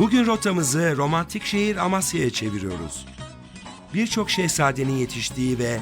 Bugün rotamızı romantik şehir Amasya'ya çeviriyoruz. Birçok şehzadenin yetiştiği ve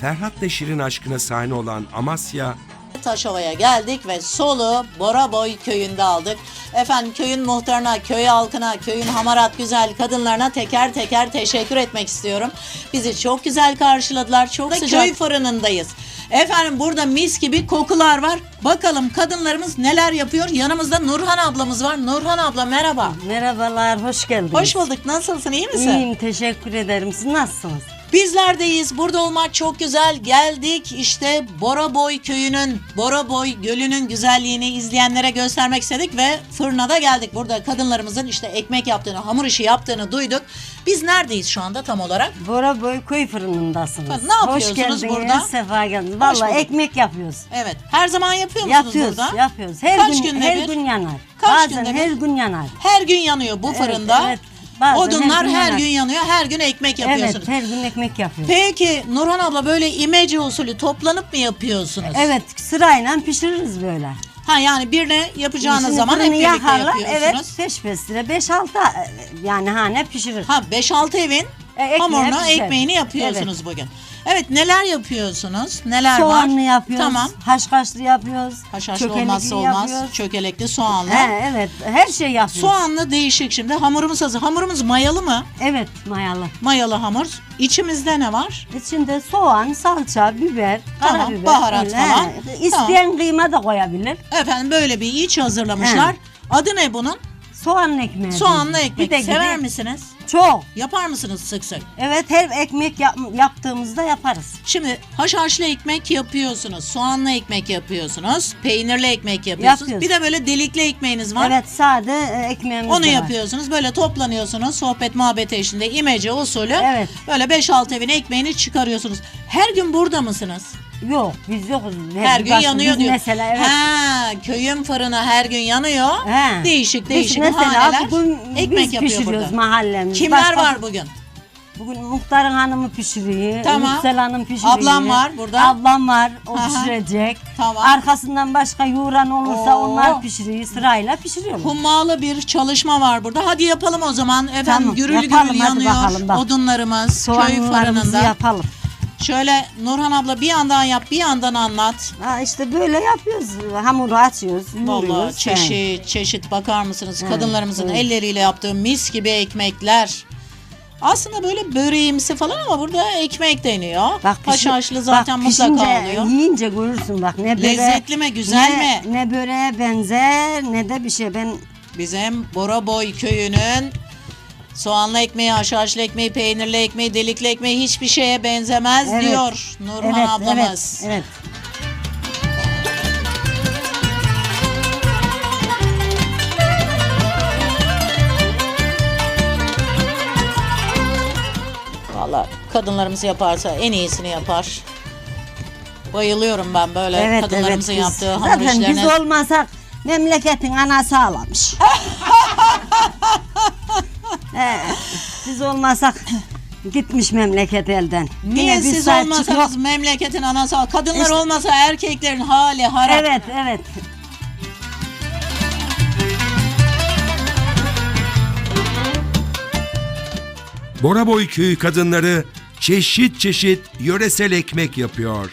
Ferhat'la Şirin aşkına sahne olan Amasya, Taşova'ya geldik ve solu Boraboy köyünde aldık. Efendim köyün muhtarına, köy halkına, köyün hamarat güzel kadınlarına teker teker teşekkür etmek istiyorum. Bizi çok güzel karşıladılar. Çok sıcak. Köy fırınındayız. Efendim burada mis gibi kokular var. Bakalım kadınlarımız neler yapıyor. Yanımızda Nurhan ablamız var. Nurhan abla merhaba. Merhabalar, hoş geldiniz. Hoş bulduk. Nasılsın? iyi misin? İyiyim, teşekkür ederim. Siz nasılsınız? Bizlerdeyiz. Burada olmak çok güzel. Geldik işte Boraboy köyünün, Boraboy gölünün güzelliğini izleyenlere göstermek istedik ve fırına da geldik. Burada kadınlarımızın işte ekmek yaptığını, hamur işi yaptığını duyduk. Biz neredeyiz şu anda tam olarak? Bora Boy Köy Fırınındasınız. Ne yapıyorsunuz hoş geldiniz, burada? sefa geldiniz. Hoş Vallahi bulduk. ekmek yapıyoruz. Evet. Her zaman yapıyor musunuz Yapıyoruz, burada? yapıyoruz. Her Kaç gün günde her bir? gün yanar. Kaç Bazen günde her bir? gün yanar. Her gün yanıyor bu Evet, fırında. evet. Bazen Odunlar her her gün gün, yanar. yanıyor. Her gün ekmek yapıyorsunuz. Evet, her gün ekmek yapıyoruz. Peki Nurhan abla böyle imece usulü toplanıp mı yapıyorsunuz? Evet, sırayla pişiririz böyle. Ha yani birine yapacağınız Şimdi zaman hep fırını birlikte yakarlar, yapıyorsunuz. Evet, peş peş lira 5-6 yani hane pişirir. Ha 5-6 evin E, ekmeği hamurunu, pişer. ekmeğini yapıyorsunuz bugün. Evet neler yapıyorsunuz? Neler Soğanlı var? yapıyoruz. Tamam. Haşhaşlı yapıyoruz. Haşhaşlı çökelikli olmazsa olmaz. yapıyoruz. Çökelekli soğanlı. He, evet, her şey yapıyoruz. Soğanlı değişik şimdi. Hamurumuz hazır. Hamurumuz mayalı mı? Evet, mayalı. Mayalı hamur. İçimizde ne var? İçinde soğan, salça, biber, Tamam, karabiber. baharat öyle, falan. he. İsteyen kıyma da koyabilir. Efendim böyle bir iç hazırlamışlar. He. Adı ne bunun? Soğanlı ekmeği. Soğanlı ekmek. Bir de Sever gibi- misiniz? Çok. Yapar mısınız sık sık? Evet, her ekmek yap- yaptığımızda yaparız. Şimdi haşhaşlı ekmek yapıyorsunuz, soğanlı ekmek yapıyorsunuz, peynirli ekmek yapıyorsunuz. Yapıyoruz. Bir de böyle delikli ekmeğiniz var. Evet, sade e, ekmeğimiz Onu de var. yapıyorsunuz. Böyle toplanıyorsunuz. Sohbet muhabbet eşliğinde imece usulü. Evet. Böyle 5-6 evin ekmeğini çıkarıyorsunuz. Her gün burada mısınız? Yok, biz yokuz. Her gün yanıyor biz diyor. Mesela evet. Ha, köyün fırını her gün yanıyor. He. Değişik Biz değişik mesela haneler bugün ekmek biz yapıyor pişiriyoruz burada. mahallemiz. Kimler Başka- var bugün? Bugün muhtarın hanımı pişiriyor. Tamam. Yüksel hanım pişiriyor. Ablam var burada. Ablam var. O Aha. pişirecek. Tamam. Arkasından başka yoğuran olursa Oo. onlar pişiriyor. Sırayla pişiriyorlar. Hummalı bir çalışma var burada. Hadi yapalım o zaman. Efendim Tamam, gürül yapalım, gürül hadi yanıyor bakalım, bak. odunlarımız köy Soğanlarımızı fırınında. yapalım. Şöyle Nurhan abla bir yandan yap bir yandan anlat. Ha işte böyle yapıyoruz. Hamuru açıyoruz, yoğuruyoruz. Vallahi çeşit çeşit bakar mısınız Evet, kadınlarımızın evet. elleriyle yaptığı mis gibi ekmekler. Aslında böyle böreğimsi falan ama burada ekmek deniyor. Bak pişi- Haşhaşlı zaten bak, mutlaka pişince, oluyor. Yiyince görürsün bak ne böreğe, Lezzetli mi, güzel ne, mi? Ne böreğe benzer ne de bir şey. Ben Bizim Boraboy köyünün soğanlı ekmeği, haşhaşlı ekmeği, peynirli ekmeği, delikli ekmeği hiçbir şeye benzemez Evet. diyor Nurhan evet, ablamız. Evet, evet. Valla kadınlarımız yaparsa en iyisini yapar. Bayılıyorum ben böyle Evet, kadınlarımızın evet, yaptığı biz, hamur zaten işlerine. biz olmasak memleketin anası ağlamış. He, biz olmasak gitmiş memleket elden. Niye Yine biz siz sahip olmasanız çıkıyoruz. memleketin anası, kadınlar İşte- olmasa erkeklerin hali harap. Evet, evet. Boraboy köyü kadınları çeşit çeşit yöresel ekmek yapıyor.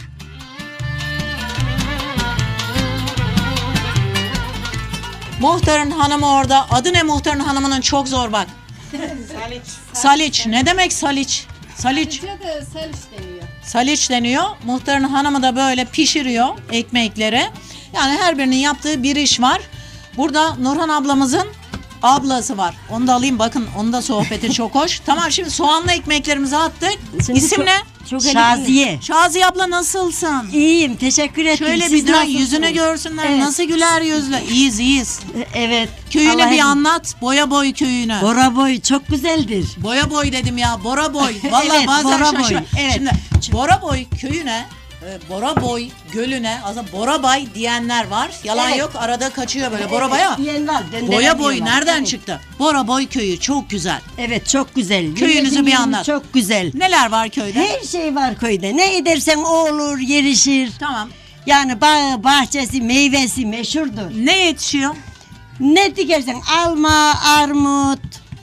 Muhtarın hanımı orada. Adı ne muhtarın hanımının çok zor bak. Saliç. Saliç. Ne demek saliç? Saliç. de seliş deniyor. Saliç deniyor. Muhtarın hanımı da böyle pişiriyor ekmekleri. Yani her birinin yaptığı bir iş var. Burada Nurhan ablamızın ablası var. Onu da alayım bakın onun da sohbeti çok hoş. Tamam şimdi soğanlı ekmeklerimizi attık. Şimdi İsim çok- ne? Çok Şaziye. Şaziye abla nasılsın? İyiyim teşekkür ettim. Şöyle Siz bir dön nasılsınız? yüzünü görsünler. Evet. Nasıl güler yüzle. İyiyiz iyiyiz. Evet. Köyünü Allah bir razı- anlat. Boya boy köyünü. Bora boy çok güzeldir. Boya boy dedim ya. Bora boy. Vallahi Evet, bazen Bora boy. şaşırıyorum. Evet. Şimdi Bora boy köyüne e, Bora boy gölüne aslında Bora bay diyenler var. Yalan Evet. yok arada kaçıyor böyle Bora bay ama Diyen var, döndüren Boya boy diyorlar. nereden Evet. çıktı? Bora boy köyü çok güzel. Evet çok güzel. Köyünüzü bir anlat. Çok güzel. Neler var köyde? Her şey var köyde. Ne edersen o olur, yerişir. Tamam. Yani bağı, bahçesi, meyvesi meşhurdur. Ne yetişiyor? Ne dikersen alma, armut,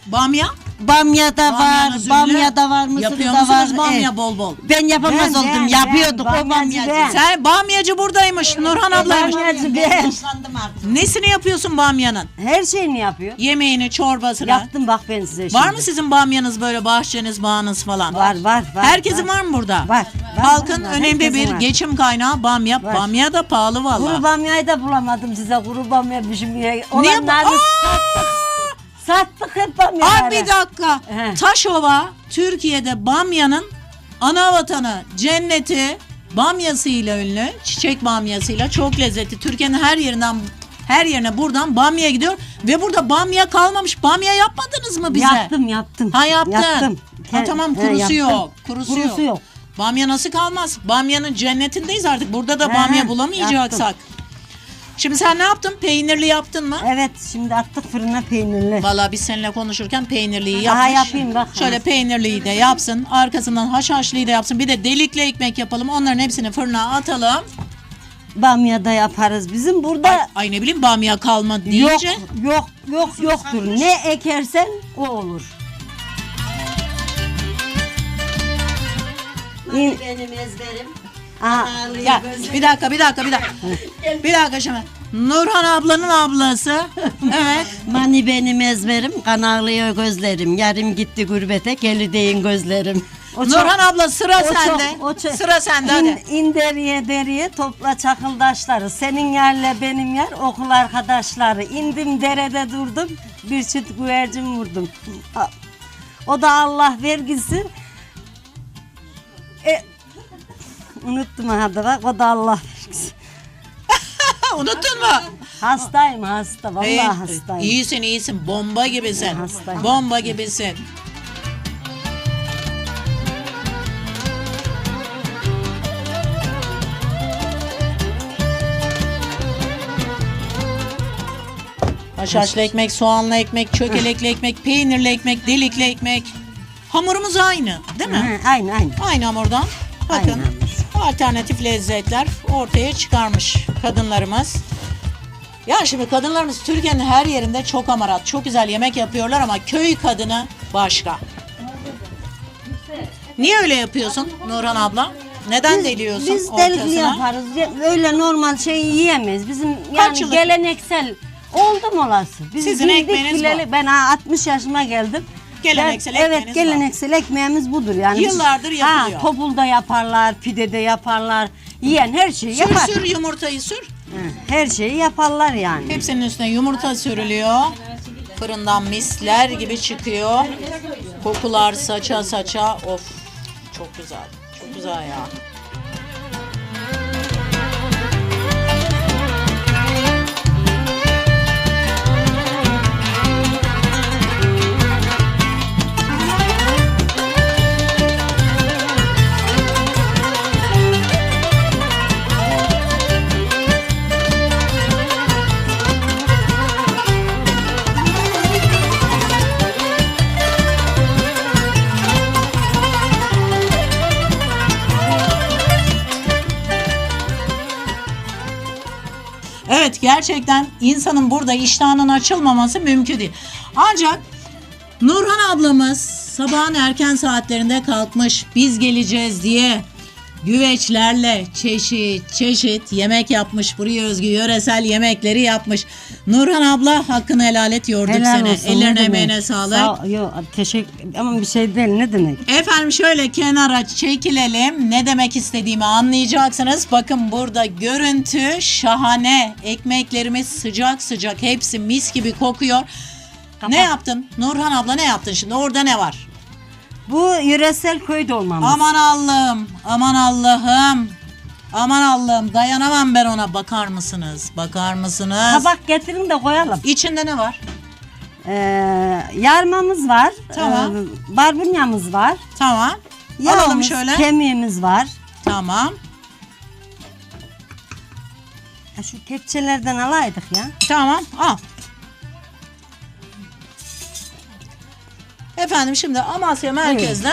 Bamya? Bamya da var, Bamyanız ünlü. bamya da var, mısır Yapıyor da var. musunuz bamya bol bol? Ben yapamaz Ben, oldum, ben, yapıyorduk ben, o bamyacı bamyacı. ben. Sen bamyacı buradaymış. Nurhan ablaymış. Bamyacı ben. Yaşlandım artık. Nesini yapıyorsun bamyanın? Her şeyini yapıyor. Yemeğini, çorbasını. Yaptım bak ben size şimdi. Var mı sizin bamyanız böyle bahçeniz, bağınız falan? Var var var. Herkesin var mı burada? Var, var, Halkın var. önemli Herkesin bir var. geçim kaynağı bamya. Var. Bamya da pahalı valla. Kuru bamyayı da bulamadım size. Kuru bamya pişirmeye. Niye bu- Olanları sattık. Sattık hep bamyaları. Ay bir dakika. He. Taşova Türkiye'de bamyanın ana vatanı, cenneti bamyasıyla ünlü. Çiçek bamyasıyla çok lezzetli. Türkiye'nin her yerinden her yerine buradan bamya gidiyor ve burada bamya kalmamış. Bamya yapmadınız mı bize? Yaptım yaptım. Ha yaptın. Yaptım. Ha tamam he, kurusu yaptım. yok. Kurusu, Kurusu yok. Bamya nasıl kalmaz? Bamyanın cennetindeyiz artık. Burada da He, bamya bulamayacaksak. Şimdi sen ne yaptın? Peynirli yaptın mı? Evet şimdi attık fırına peynirli. Vallahi biz seninle konuşurken peynirliyi Daha yapmış. yapayım bak. Şöyle peynirliyi de yapsın. Arkasından haşhaşlıyı da yapsın. Bir de delikli ekmek yapalım. Onların hepsini fırına atalım. Bamya da yaparız. Bizim burada Ay ne bileyim bamya kalma yok deyince. yok yok yoktur. Ne ekersen o olur. İn- Benim ezberim. Aa, Ya bir dakika bir dakika bir dakika. bir dakika şimdi. Nurhan ablanın ablası. Evet. Mani benim ezberim, kan ağlıyor gözlerim. Yarım gitti gurbete, geli deyin gözlerim. o çok- Nurhan abla sıra o çok- sende. o çok- Sıra sende İn, hadi. in deriye deriye topla çakıldaşları. Senin yerle benim yer okul arkadaşları. İndim derede durdum. Bir çift güvercin vurdum. O da Allah vergisi. Unuttum hadi bak o da Allah vergisi. Unuttun mu? Hastayım hasta vallahi Evet, hastayım. İyisin iyisin. Bomba gibisin. Hastayım. Bomba gibisin. Haşhaşlı ekmek, soğanlı ekmek, çökelekli ekmek, peynirli ekmek, delikli ekmek. Hamurumuz aynı değil mi? Hı, aynı aynı. Aynı hamurdan. Bakın Aynı alternatif lezzetler ortaya çıkarmış kadınlarımız. Ya şimdi kadınlarımız Türkiye'nin her yerinde çok amarat, çok güzel yemek yapıyorlar ama köy kadını başka. Niye öyle yapıyorsun Nurhan abla? Neden deliyorsun Biz delikli ortasına? yaparız. Ya, Öyle normal şey yiyemeyiz. Bizim Kaç yani yıllık- geleneksel oldum olası. Biz Sizin bildik ekmeğiniz bileli- bu. Ben ha, 60 yaşıma geldim. Geleneksel Ben- Evet geleneksel ekmeğimiz budur yani. Yıllardır yapılıyor. Ha, topulda yaparlar, pidede yaparlar. Yiyen her şeyi Sür yapar. sür yumurtayı sür. Her şeyi yaparlar yani. Hepsinin üstüne yumurta sürülüyor. Fırından misler gibi çıkıyor. Kokular saça saça. Of çok güzel. Çok güzel ya. Gerçekten insanın burada iştahının açılmaması mümkün değil. Ancak Nurhan ablamız sabahın erken saatlerinde kalkmış biz geleceğiz diye güveçlerle çeşit çeşit yemek yapmış. Buraya özgü yöresel yemekleri yapmış. Nurhan abla hakkını helal et yorduk Helal seni. olsun, ne Ellerine demek. emeğine sağlık. Sağ, yok, teşekkür ama bir şey değil ne demek? Efendim şöyle kenara çekilelim. Ne demek istediğimi anlayacaksınız. Bakın burada görüntü şahane. Ekmeklerimiz sıcak sıcak. Hepsi mis gibi kokuyor. Ne yaptın? Nurhan abla ne yaptın şimdi? Orada ne var? Bu yöresel köy dolmamız. Aman Allah'ım. Aman Allah'ım. Aman Allah'ım dayanamam ben ona. Bakar mısınız? Bakar mısınız? Tabak getirin de koyalım. İçinde ne var? Ee, yarmamız var. Tamam. Ee, barbunyamız var. Tamam. Alalım Yağımız, şöyle. kemiğimiz var. Tamam. Şu kepçelerden alaydık ya. Tamam al. Efendim şimdi Amasya merkezde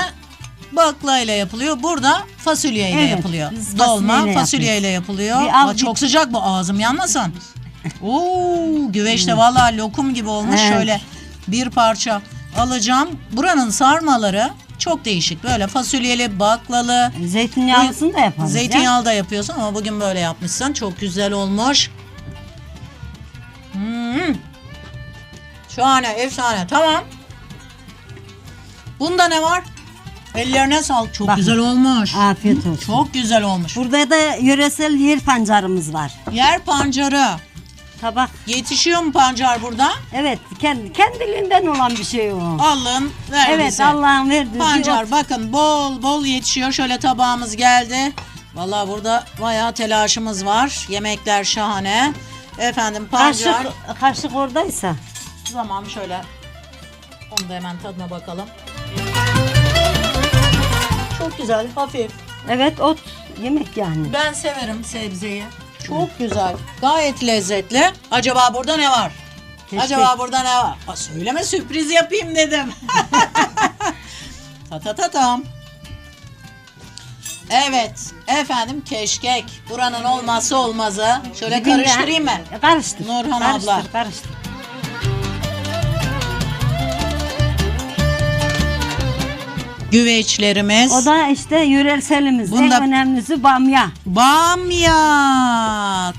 bakla ile yapılıyor. Burada fasulye ile Evet, yapılıyor. biz Dolma fasulyeyle fasulye ile yapılıyor. Bir Aa, çok sıcak bu ağzım yanmasın. Oo, güveç de vallahi lokum gibi olmuş. Evet. Şöyle bir parça alacağım. Buranın sarmaları çok değişik. Böyle fasulyeli, baklalı. Zeytinyağlısını da yaparız. ya. Zeytinyağlı da yapıyorsun ama bugün böyle yapmışsın. Çok güzel olmuş. Hmm. Şahane, efsane. Tamam. Bunda ne var? Ellerine sağlık. Çok Bakın. güzel olmuş. Afiyet olsun. Çok güzel olmuş. Burada da yöresel yer pancarımız var. Yer pancarı. Tabak. Yetişiyor mu pancar burada? Evet, kendi kendiliğinden olan bir şey o. Alın, ver Evet. Allah'ın verdiği Pancar ot. bakın bol bol yetişiyor. Şöyle tabağımız geldi. Vallahi burada bayağı telaşımız var. Yemekler şahane. Efendim pancar. Kaşık, kaşık oradaysa. Tamam şöyle. Onu da hemen tadına bakalım. Çok güzel, hafif. Evet, ot yemek yani. Ben severim sebzeyi. Çok güzel. Gayet lezzetli. Acaba burada ne var? Keşke- Acaba burada ne var? Aa, söyleme sürpriz yapayım dedim. ta ta ta tam. Evet efendim keşkek. Buranın olmazsa olmazı. Şöyle Dibinde- karıştırayım mı? Karıştır. Nurhan karıştır, abla. Karıştır. Güveçlerimiz. O da işte yöreselimiz. Bunda- En önemlisi bamya. Bamya.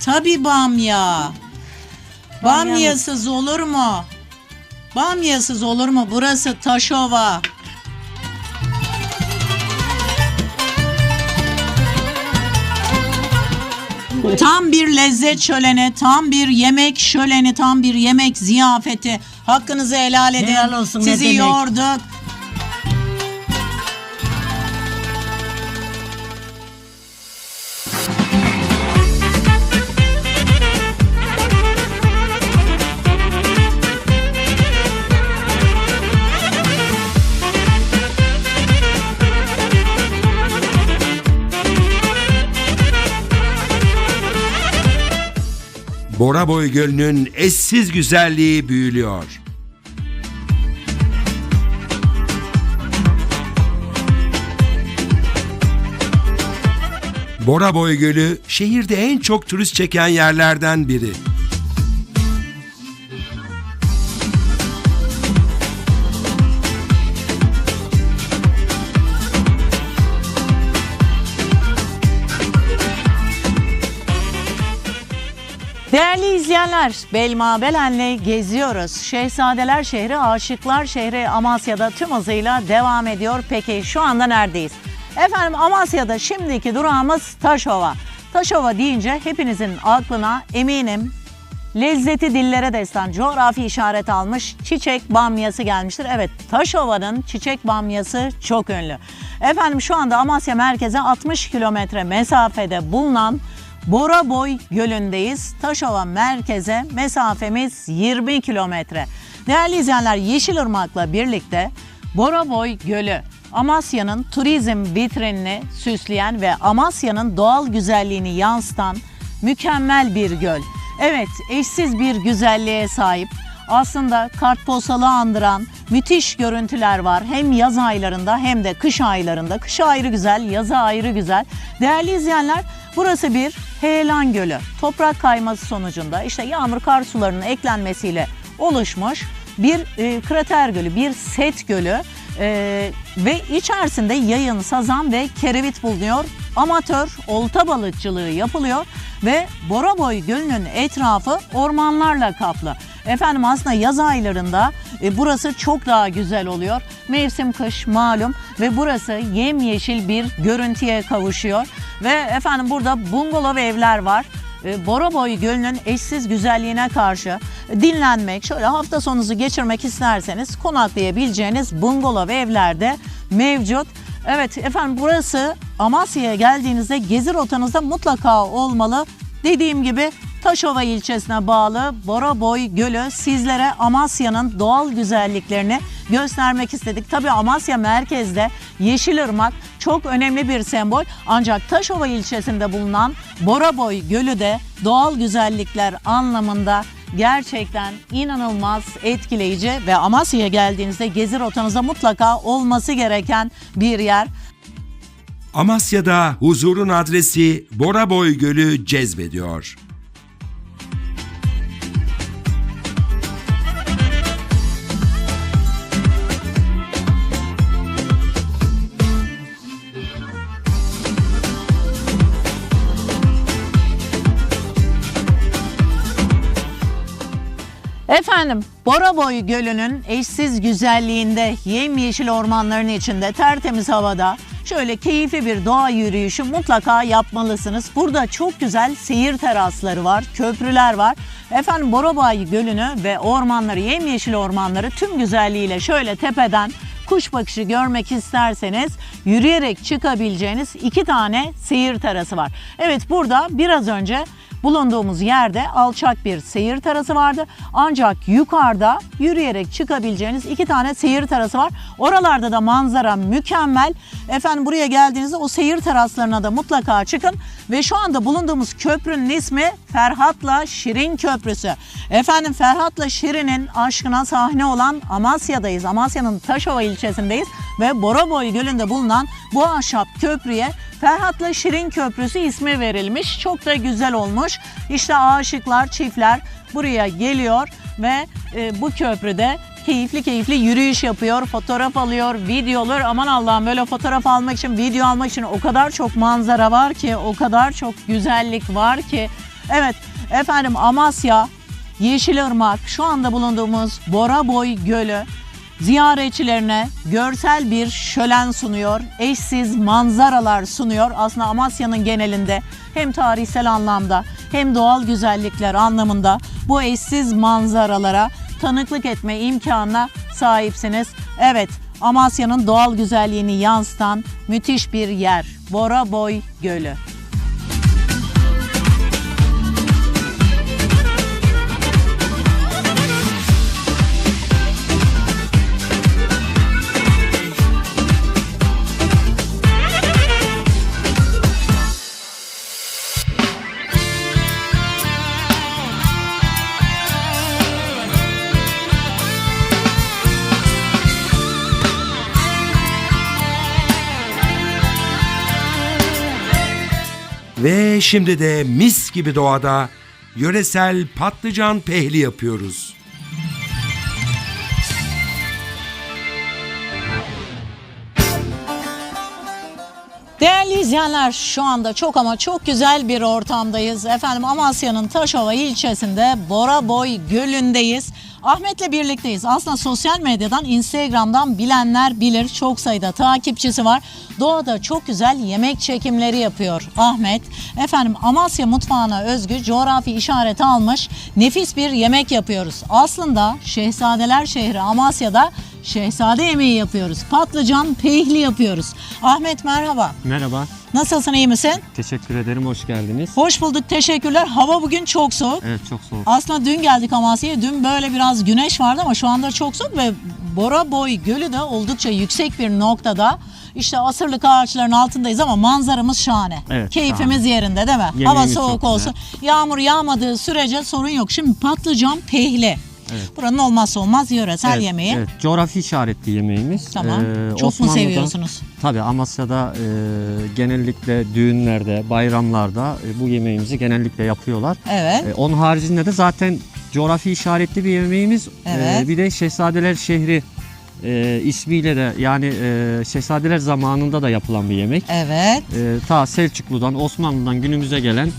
Tabii bamya. Bamyasız olur mu? Bamyasız olur mu? Burası Taşova. Tam bir lezzet şöleni, tam bir yemek şöleni, tam bir yemek ziyafeti. Hakkınızı helal edin. Helal olsun, ne Sizi demek. yorduk. Boraboy Gölü'nün eşsiz güzelliği büyülüyor. Boraboy Gölü şehirde en çok turist çeken yerlerden biri. İzleyenler, Belma Belen'le geziyoruz. Şehzadeler şehri, aşıklar şehri Amasya'da tüm hızıyla devam ediyor. Peki şu anda neredeyiz? Efendim Amasya'da şimdiki durağımız Taşova. Taşova deyince hepinizin aklına eminim lezzeti dillere destan coğrafi işaret almış çiçek bamyası gelmiştir. Evet Taşova'nın çiçek bamyası çok ünlü. Efendim şu anda Amasya merkeze 60 kilometre mesafede bulunan Boraboy Gölü'ndeyiz. Taşova merkeze mesafemiz 20 kilometre. Değerli izleyenler Yeşilırmak'la birlikte Boraboy Gölü Amasya'nın turizm vitrinini süsleyen ve Amasya'nın doğal güzelliğini yansıtan mükemmel bir göl. Evet, eşsiz bir güzelliğe sahip. Aslında kartpostalı andıran müthiş görüntüler var. Hem yaz aylarında hem de kış aylarında. Kış ayrı güzel, yazı ayrı güzel. Değerli izleyenler, burası bir heyelan gölü. Toprak kayması sonucunda işte yağmur kar sularının eklenmesiyle oluşmuş bir e, krater gölü, bir set gölü. Ee, ve içerisinde yayın, sazan ve kerevit bulunuyor. Amatör olta balıkçılığı yapılıyor ve Boraboy Gölü'nün etrafı ormanlarla kaplı. Efendim aslında yaz aylarında e, burası çok daha güzel oluyor. Mevsim kış malum ve burası yemyeşil bir görüntüye kavuşuyor. Ve efendim burada bungalov evler var. E, Boraboy Gölü'nün eşsiz güzelliğine karşı dinlenmek, şöyle hafta sonunuzu geçirmek isterseniz konaklayabileceğiniz bungalov evlerde mevcut. Evet efendim burası Amasya'ya geldiğinizde gezi rotanızda mutlaka olmalı. Dediğim gibi Taşova ilçesine bağlı Boraboy Gölü sizlere Amasya'nın doğal güzelliklerini göstermek istedik. Tabii Amasya merkezde Yeşilırmak çok önemli bir sembol. Ancak Taşova ilçesinde bulunan Boraboy Gölü de doğal güzellikler anlamında gerçekten inanılmaz etkileyici ve Amasya'ya geldiğinizde gezi rotanızda mutlaka olması gereken bir yer. Amasya'da huzurun adresi Boraboy Gölü cezbediyor. Efendim Boraboy Gölü'nün eşsiz güzelliğinde yemyeşil ormanların içinde tertemiz havada şöyle keyifli bir doğa yürüyüşü mutlaka yapmalısınız. Burada çok güzel seyir terasları var, köprüler var. Efendim Boraboy Gölü'nü ve ormanları, yemyeşil ormanları tüm güzelliğiyle şöyle tepeden kuş bakışı görmek isterseniz yürüyerek çıkabileceğiniz iki tane seyir terası var. Evet burada biraz önce bulunduğumuz yerde alçak bir seyir terası vardı. Ancak yukarıda yürüyerek çıkabileceğiniz iki tane seyir terası var. Oralarda da manzara mükemmel. Efendim buraya geldiğinizde o seyir teraslarına da mutlaka çıkın. Ve şu anda bulunduğumuz köprünün ismi Ferhat'la Şirin Köprüsü. Efendim Ferhat'la Şirin'in aşkına sahne olan Amasya'dayız. Amasya'nın Taşova ilçesindeyiz ve Boraboy Gölü'nde bulunan bu ahşap köprüye Ferhat'la Şirin Köprüsü ismi verilmiş. Çok da güzel olmuş. İşte aşıklar, çiftler buraya geliyor ve e, bu köprüde keyifli keyifli yürüyüş yapıyor, fotoğraf alıyor, videolar. Aman Allah'ım böyle fotoğraf almak için, video almak için o kadar çok manzara var ki, o kadar çok güzellik var ki. Evet efendim Amasya, Yeşilırmak, şu anda bulunduğumuz Boraboy Gölü ziyaretçilerine görsel bir şölen sunuyor, eşsiz manzaralar sunuyor. Aslında Amasya'nın genelinde hem tarihsel anlamda hem doğal güzellikler anlamında bu eşsiz manzaralara tanıklık etme imkanına sahipsiniz. Evet, Amasya'nın doğal güzelliğini yansıtan müthiş bir yer. Boraboy Gölü. Ve şimdi de mis gibi doğada yöresel patlıcan pehli yapıyoruz. Değerli izleyenler şu anda çok ama çok güzel bir ortamdayız. Efendim Amasya'nın Taşova ilçesinde Boraboy Gölü'ndeyiz. Ahmet'le birlikteyiz. Aslında sosyal medyadan, Instagram'dan bilenler bilir. Çok sayıda takipçisi var. Doğada çok güzel yemek çekimleri yapıyor Ahmet. Efendim Amasya mutfağına özgü coğrafi işareti almış nefis bir yemek yapıyoruz. Aslında Şehzadeler şehri Amasya'da şehzade yemeği yapıyoruz. Patlıcan pehli yapıyoruz. Ahmet merhaba. Merhaba, Nasılsın iyi misin? teşekkür ederim, hoş geldiniz. Hoş bulduk teşekkürler. Hava bugün çok soğuk. Evet, çok soğuk. Aslında dün geldik Amasya'ya. Dün böyle biraz güneş vardı ama şu anda çok soğuk ve Boraboy Gölü de oldukça yüksek bir noktada. İşte asırlık ağaçların altındayız ama manzaramız şahane. Evet, Keyfimiz şahane. yerinde değil mi? Yemeğimiz Hava soğuk güzel. olsun. Yağmur yağmadığı sürece sorun yok. Şimdi patlıcan pehli. Evet. Buranın olmazsa olmaz yöresel evet, yemeği. Evet, coğrafi işaretli yemeğimiz. Tamam. Ee, Çok mu Osmanlı'da- seviyorsunuz? Tabii Amasya'da e, genellikle düğünlerde, bayramlarda e, bu yemeğimizi genellikle yapıyorlar. Evet. E, onun haricinde de zaten coğrafi işaretli bir yemeğimiz. Evet. E, bir de Şehzadeler Şehri e, ismiyle de yani e, Şehzadeler zamanında da yapılan bir yemek. Evet. E, ta Selçuklu'dan, Osmanlı'dan günümüze gelen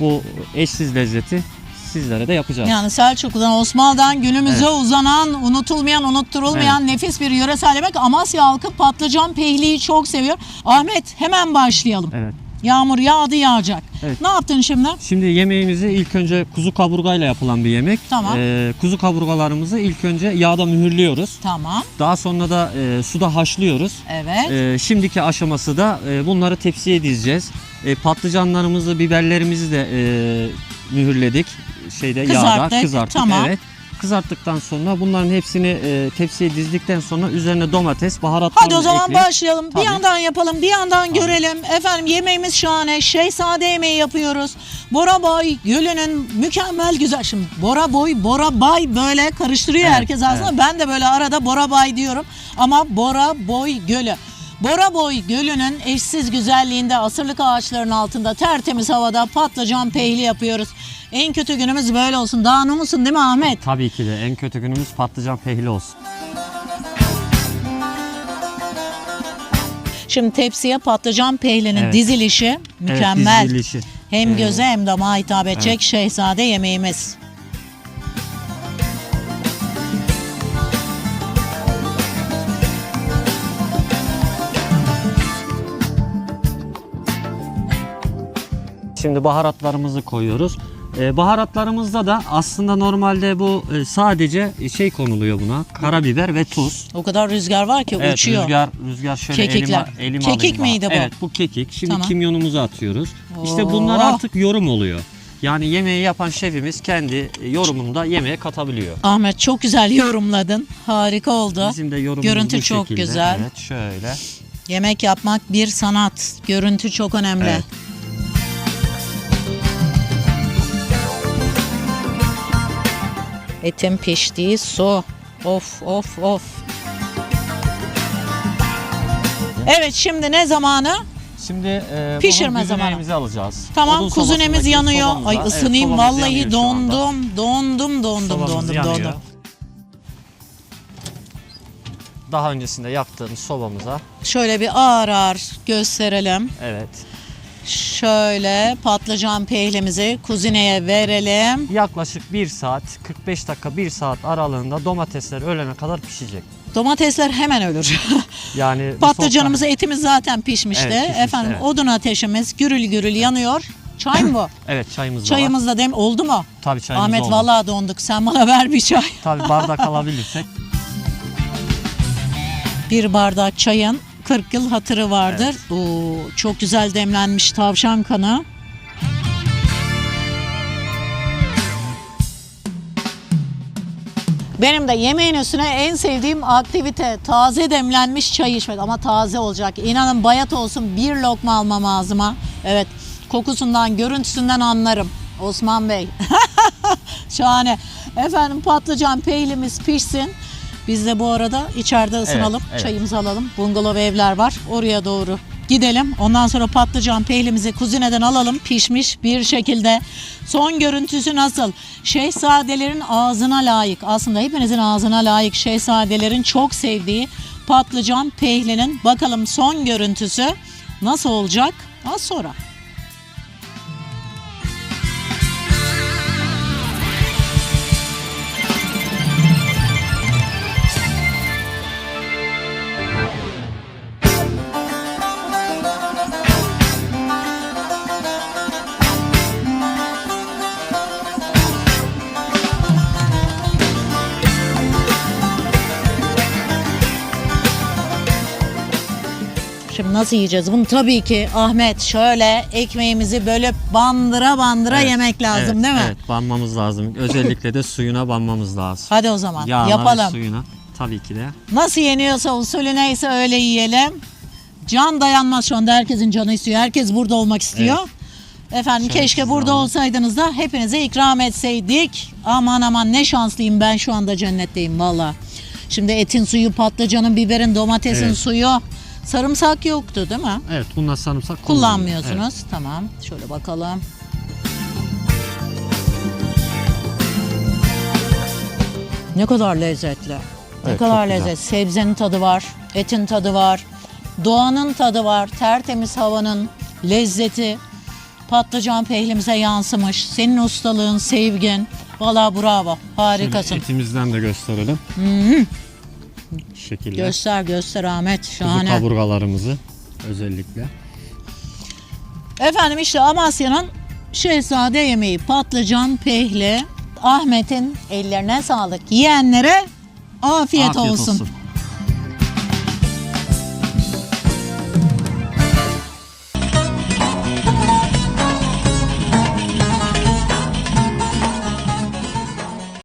bu eşsiz lezzeti sizlere de yapacağız. Yani Selçuklu'dan, Osmanlı'dan günümüze Evet. uzanan, unutulmayan, unutturulmayan nefis bir yöresel yemek. Amasya halkı patlıcan pehliyi çok seviyor. Ahmet hemen başlayalım. Evet. Yağmur yağdı yağacak. Evet. Ne yaptın şimdi? Şimdi yemeğimizi ilk önce kuzu kaburgayla yapılan bir yemek. Tamam. Ee, kuzu kaburgalarımızı ilk önce yağda mühürlüyoruz. Tamam. Daha sonra da e, suda haşlıyoruz. Evet. Ee, şimdiki aşaması da e, bunları tepsiye dizeceğiz. E, patlıcanlarımızı, biberlerimizi de e, mühürledik. Şeyde yağda Kızarttık, kızarttık. tamam. Evet. Kızarttıktan sonra bunların hepsini e, tepsiye dizdikten sonra üzerine domates, baharatlarını Hadi o zaman ekleyip- başlayalım. Bir Tabii. yandan yapalım, bir yandan görelim. Efendim yemeğimiz şahane. Şehzade yemeği yapıyoruz. Bora Boy Gölü'nün mükemmel güzel. Şimdi Bora Boy, Bora Bay böyle karıştırıyor Evet, herkes aslında. Ben de böyle arada Bora Bay diyorum. Ama Bora Boy Gölü. Bora Boy Gölü'nün eşsiz güzelliğinde asırlık ağaçların altında tertemiz havada patlıcan pehli yapıyoruz. En kötü günümüz böyle olsun. Daha ne olsun değil mi Ahmet? Tabii ki de en kötü günümüz patlıcan pehli olsun. Şimdi tepsiye patlıcan pehlinin Evet. dizilişi mükemmel. Evet, dizilişi. Hem göze hem damağa hitap edecek şehzade yemeğimiz. Şimdi baharatlarımızı koyuyoruz. E, baharatlarımızda da aslında normalde bu e, sadece şey konuluyor buna. Karabiber ve tuz. O kadar rüzgar var ki Evet uçuyor. rüzgar rüzgar şöyle Kekikler. elim, elim Kekik alayım miydi bu? Evet bu kekik. Şimdi Tamam. kimyonumuzu atıyoruz. İşte Oo. bunlar artık yorum oluyor. Yani yemeği yapan şefimiz kendi yorumunda yemeğe katabiliyor. Ahmet çok güzel yorumladın. Harika oldu. Bizim de yorumumuz Görüntü bu çok şekilde. güzel. Evet şöyle. Yemek yapmak bir sanat. Görüntü çok önemli. Evet. Etin piştiği su. Of of of. Evet şimdi ne zamanı? Şimdi e, Pişirme bunu zamanı. kuzinemizi alacağız. Tamam Odun kuzinemiz sobasındaki yanıyor. sobamıza- Ay evet, ısınayım sobamız vallahi yanıyor şu anda. dondum. Dondum dondum Sobamız dondum yanıyor. dondum. Daha öncesinde yaktığımız sobamıza Şöyle bir ağır ağır gösterelim. evet Şöyle patlıcan pehlimizi kuzineye verelim. yaklaşık 1 saat 45 dakika 1 saat aralığında domatesler ölene kadar pişecek. Domatesler hemen ölür. Yani bu Patlıcanımız etimiz zaten pişmişti. Evet, pişmiş, Efendim evet. odun ateşimiz gürül gürül yanıyor. Çay mı bu? Evet çayımız da var. Çayımız da dem oldu mu? Tabii çayımız Ahmet oldu. vallahi donduk. Sen bana ver bir çay. Tabii bardak alabilirsek. Bir bardak çayın 40 yıl hatırı vardır. Oo, çok güzel demlenmiş tavşan kanı. Benim de yemeğin üstüne en sevdiğim aktivite taze demlenmiş çay içmek ama taze olacak. İnanın bayat olsun bir lokma almam ağzıma. Evet kokusundan görüntüsünden anlarım. Osman Bey. Şahane. Efendim patlıcan peylimiz pişsin. Biz de bu arada içeride ısınalım. evet. Çayımızı alalım. Bungalov evler var. Oraya doğru gidelim. Ondan sonra patlıcan peylimizi kuzineden alalım. Pişmiş bir şekilde. Son görüntüsü nasıl? Şehzadelerin ağzına layık. Aslında hepinizin ağzına layık. Şehzadelerin çok sevdiği patlıcan pehlinin. Bakalım son görüntüsü nasıl olacak? Az sonra. Şimdi nasıl yiyeceğiz bunu? Tabii ki Ahmet şöyle ekmeğimizi bölüp bandıra bandıra Evet, yemek lazım evet, değil mi? Evet banmamız lazım. Özellikle de suyuna banmamız lazım. Hadi o zaman Yağına ve yapalım. suyuna tabii ki de. Nasıl yeniyorsa usulü neyse öyle yiyelim. Can dayanmaz şu anda herkesin canı istiyor. Herkes burada olmak istiyor. Efendim Şöyle keşke burada alın. olsaydınız da hepinize ikram etseydik. Aman aman ne şanslıyım ben şu anda cennetteyim valla. Şimdi etin suyu, patlıcanın, biberin, domatesin Evet. suyu. Sarımsak yoktu değil mi? Evet bunlar sarımsak kullanılıyor. Kullanmıyorsunuz. Tamam. Şöyle bakalım. Ne kadar lezzetli. Ne Evet, kadar çok güzel. lezzet. Sebzenin tadı var, etin tadı var, doğanın tadı var, tertemiz havanın lezzeti patlıcan pehlimize yansımış. Senin ustalığın, sevgin. Valla bravo. Harikasın. Şöyle etimizden de gösterelim. Şekilde. Göster göster Ahmet. Kuzu Şahane. kaburgalarımızı özellikle. Efendim işte Amasya'nın şehzade yemeği patlıcan pehli. Ahmet'in ellerine sağlık. Yiyenlere afiyet, Afiyet olsun. olsun.